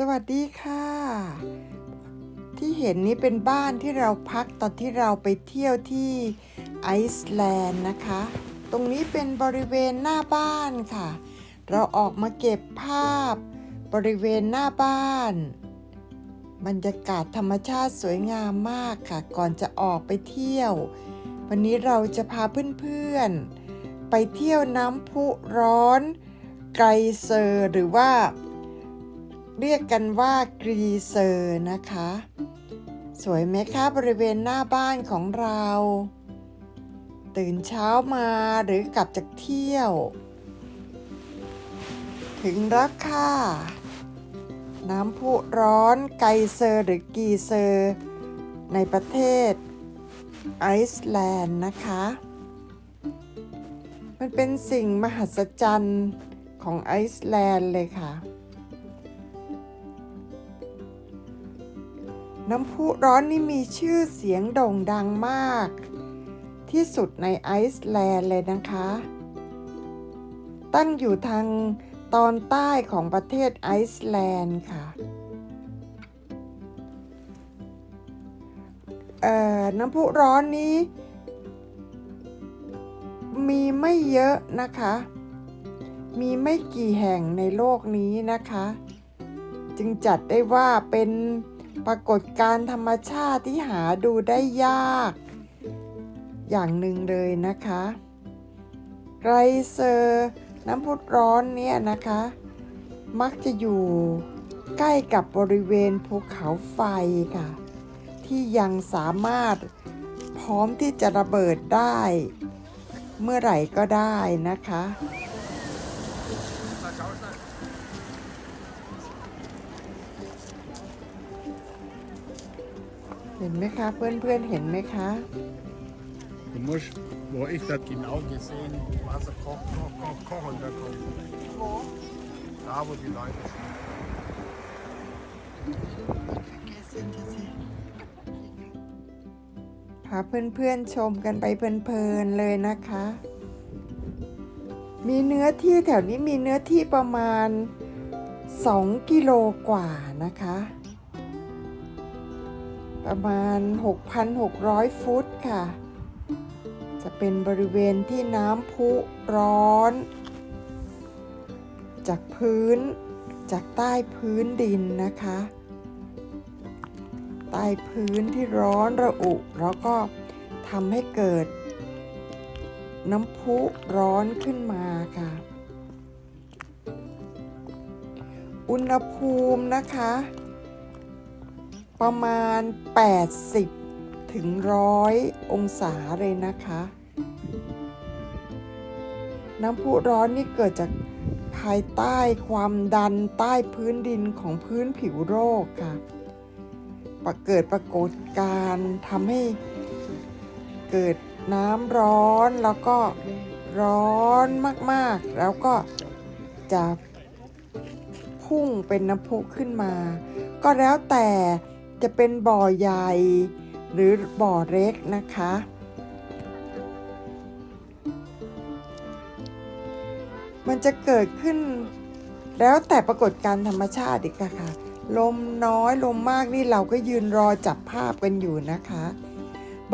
สวัสดีค่ะ ที่เห็นนี้เป็นบ้านที่เราพักตอนที่เราไปเที่ยวที่ไอซ์แลนด์นะคะ ตรงนี้เป็นบริเวณหน้าบ้านค่ะ เราออกมาเก็บภาพบริเวณหน้าบ้าน บรรยากาศธรรมชาติสวยงามมากค่ะ ก่อนจะออกไปเที่ยว วันนี้เราจะพาเพื่อนๆไปเที่ยวน้ำพุร้อนไกรเซอร์หรือว่า เรียกกันว่ากรีเซอร์นะคะ สวยไหมคะบริเวณหน้าบ้านของเรา ตื่นเช้ามาหรือกลับจากเที่ยว ถึงแล้วค่ะน้ำพุร้อนไกเซอร์หรือกีเซอร์ ในประเทศไอซ์แลนด์นะคะ มันเป็นสิ่งมหัศจรรย์ของไอซ์แลนด์เลยค่ะ น้ำพุร้อนนี่มีชื่อเสียงโด่งดังมาก ที่สุดในไอซ์แลนด์เลยนะคะ ตั้งอยู่ทางตอนใต้ของประเทศไอซ์แลนด์ค่ะน้ำพุร้อนนี้ มีไม่เยอะนะคะ มีไม่กี่แห่งในโลกนี้นะคะ จึงจัดได้ว่าเป็น ปรากฏการธรรมชาติที่หาดูได้ยาก อย่างหนึ่งเลยนะคะ ไกรเซอร์น้ำพุร้อนเนี่ยนะคะ มักจะอยู่ใกล้กับบริเวณภูเขาไฟค่ะ ที่ยังสามารถพร้อมที่จะระเบิดได้ เมื่อไหร่ก็ได้นะคะ เห็นไหมคะเพื่อนๆเห็นไหมคะ Du musst, wo ich das genau gesehen Wasser koch, koch, koch, koch und dann kommt da, wo die Leute sind. พาเพื่อนๆชมกันไปเพลินๆเลยนะคะ มีเนื้อที่แถวนี้มีเนื้อที่ประมาณ 2 กิโลกว่านะคะ ประมาณ 6,600 ฟุตค่ะ จะเป็นบริเวณที่น้ำพุร้อน จากพื้นจากใต้พื้นดินนะคะ ใต้พื้นที่ร้อนระอุแล้วก็ทำให้เกิด น้ำพุร้อนขึ้นมาค่ะ อุณหภูมินะคะ ประมาณ 80 ถึงร้อยองศาเลยนะคะ น้ำพุร้อนนี่เกิดจากภายใต้ความดันใต้พื้นดินของพื้นผิวโลกค่ะปะเกิดปรากฏการณ์ทำให้เกิดน้ำร้อนแล้วก็ร้อนมากๆ แล้วก็จะพุ่งเป็นน้ำพุขึ้นมา ก็แล้วแต่ จะเป็นบ่อใหญ่หรือบ่อเล็กนะคะ มันจะเกิดขึ้นแล้วแต่ปรากฏการธรรมชาติอีกอะค่ะ ลมน้อยลมมากนี่เราก็ยืนรอจับภาพกันอยู่นะคะ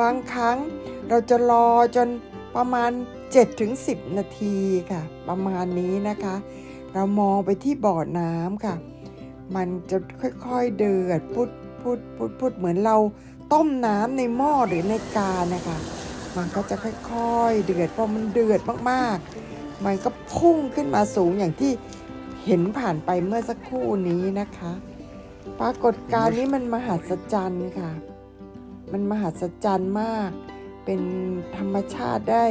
บางครั้งเราจะรอจนประมาณ 7-10 นาทีค่ะ ประมาณนี้นะคะ เรามองไปที่บ่อน้ำค่ะ มันจะค่อยๆเดือดพุด พุดพุดพุดเหมือนเราต้มน้ำในหม้อหรือในกานะคะ มันก็จะค่อยๆ เดือดพอมันเดือดมากๆ มันก็พุ่งขึ้นมาสูงอย่างที่เห็นผ่านไปเมื่อสักครู่นี้นะคะ ปรากฏการณ์นี้มันมหัศจรรย์ค่ะ มันมหัศจรรย์มาก เป็นธรรมชาติได้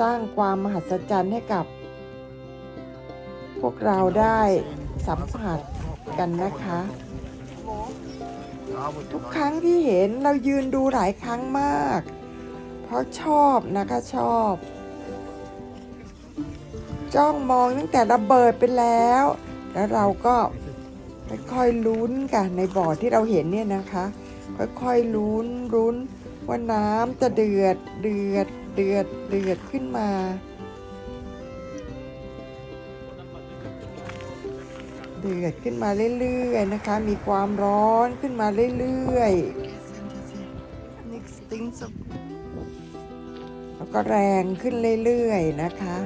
สร้างความมหัศจรรย์ให้กับ พวกเราได้สัมผัสกันนะคะ ทุกครั้งที่เห็นเรายืนดูหลายครั้งมาก เพราะชอบนะคะชอบ จ้องมองตั้งแต่ระเบิดไปแล้ว แล้วเราก็ค่อยๆลุ้นกันในบ่อที่เราเห็นเนี่ยนะคะ ค่อยๆลุ้นลุ้นว่าน้ำจะเดือดเดือดเดือดเดือดขึ้นมา เดือดขึ้นมาเรื่อยๆนะคะ มีความร้อนขึ้นมาเรื่อยๆ Nichts stinkt so. แล้วก็แรงขึ้นเรื่อยๆนะคะ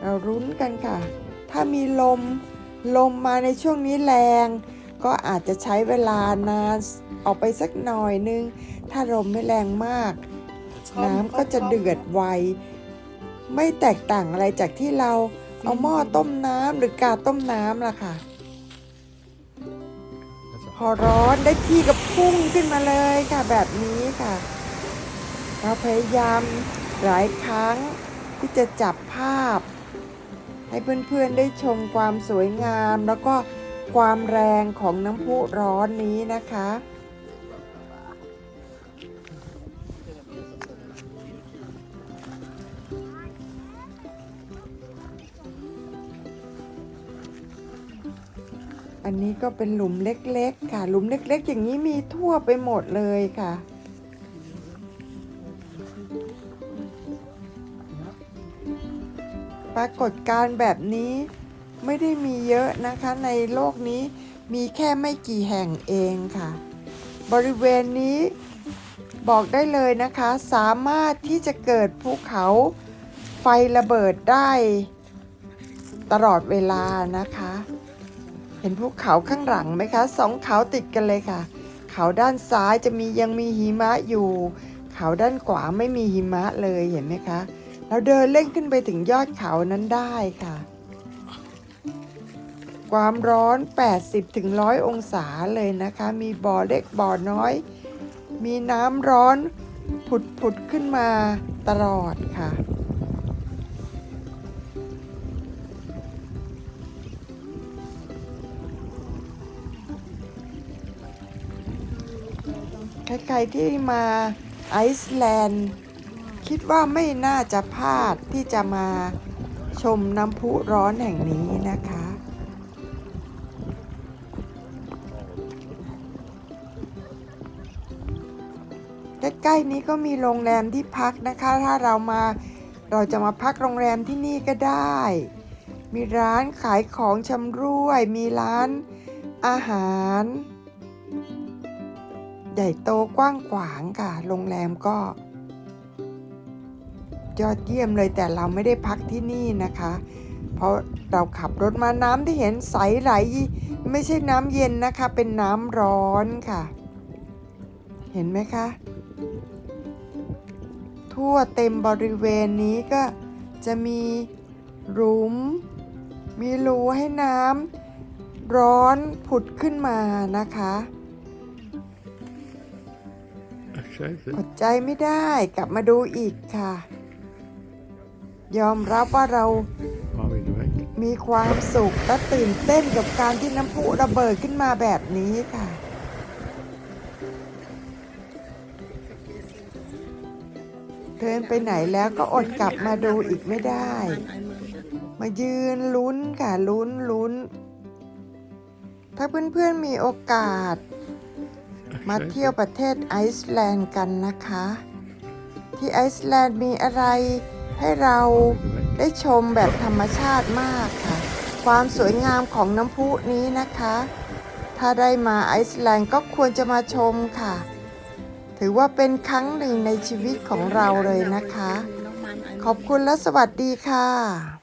เรารุ้นกันค่ะ ถ้ามีลมลมมาในช่วงนี้แรง ก็อาจจะใช้เวลานานออกไปสักหน่อยนึง ถ้าลมไม่แรงมาก น้ำก็จะเดือดไว ไม่แตกต่างอะไรจากที่เรา เอาหม้อต้มน้ำหรือกาต้มน้ำล่ะค่ะ พอร้อนได้ที่ก็พุ่งขึ้นมาเลยค่ะ แบบนี้ค่ะ เราพยายามหลายครั้งที่จะจับภาพ ให้เพื่อนๆได้ชมความสวยงามแล้วก็ความแรงของน้ำพุร้อนนี้นะคะ อันนี้ก็เป็นหลุมเล็กๆ ค่ะ หลุมเล็กๆ อย่างนี้มีทั่วไปหมดเลยค่ะ ปรากฏการแบบนี้ไม่ได้มีเยอะนะคะในโลกนี้มีแค่ไม่กี่แห่งเองค่ะ บริเวณนี้บอกได้เลยนะคะ สามารถที่จะเกิดภูเขาไฟระเบิดได้ตลอดเวลานะคะ ห็นภูเขาข้างหลังไหมคะสองเขาติดกันเลยค่ะ เขาด้านซ้ายจะมียังมีหิมะอยู่ เขาด้านขวาไม่มีหิมะเลยเห็นไหมคะ เราเดินเล่นขึ้นไปถึงยอดเขานั้นได้ค่ะ ความร้อน 80ถึง100องศาเลยนะคะ มีบ่อเล็กบ่อน้อย มีน้ำร้อนผุดผุดขึ้นมาตลอดค่ะ ใครๆที่มาไอซ์แลนด์ คิดว่าไม่น่าจะพลาดที่จะมาชมน้ำพุร้อนแห่งนี้นะคะ ใกล้ๆนี้ก็มีโรงแรมที่พักนะคะ ถ้าเรามาเราจะมาพักโรงแรมที่นี่ก็ได้ มีร้านขายของชำร่วย มีร้านอาหาร ใหญ่โตกว้างขวางค่ะ โรงแรมก็ ยอดเยี่ยมเลยแต่เราไม่ได้พักที่นี่นะคะ เพราะเราขับรถมาน้ำที่เห็นใสไหล ไม่ใช่น้ำเย็นนะคะ เป็นน้ำร้อนค่ะ เห็นไหมคะ ทั่วเต็มบริเวณนี้ก็จะมีหลุม มีรูให้น้ำร้อนผุดขึ้นมานะคะ อดใจไม่ได้กลับมาดูอีกค่ะ ยอมรับว่าเรามีความสุขและตื่นเต้นกับการที่น้ำพุระเบิดขึ้นมาแบบนี้ค่ะ เดินไปไหนแล้วก็อดกลับมาดูอีกไม่ได้ มายืนลุ้นค่ะลุ้นลุ้น ถ้าเพื่อนๆมีโอกาส มา scheiße. เที่ยวประเทศไอซ์แลนด์กันนะคะ ที่ไอซ์แลนด์มีอะไรให้เรา Wieder weg. ได้ชมแบบธรรมชาติมากค่ะ ความสวยงามของน้ำพุนี้นะคะ ถ้าได้มาไอซ์แลนด์ก็ควรจะมาชมค่ะ ถือว่าเป็นครั้งหนึ่งในชีวิตของเราเลยนะคะ ขอบคุณและสวัสดีค่ะ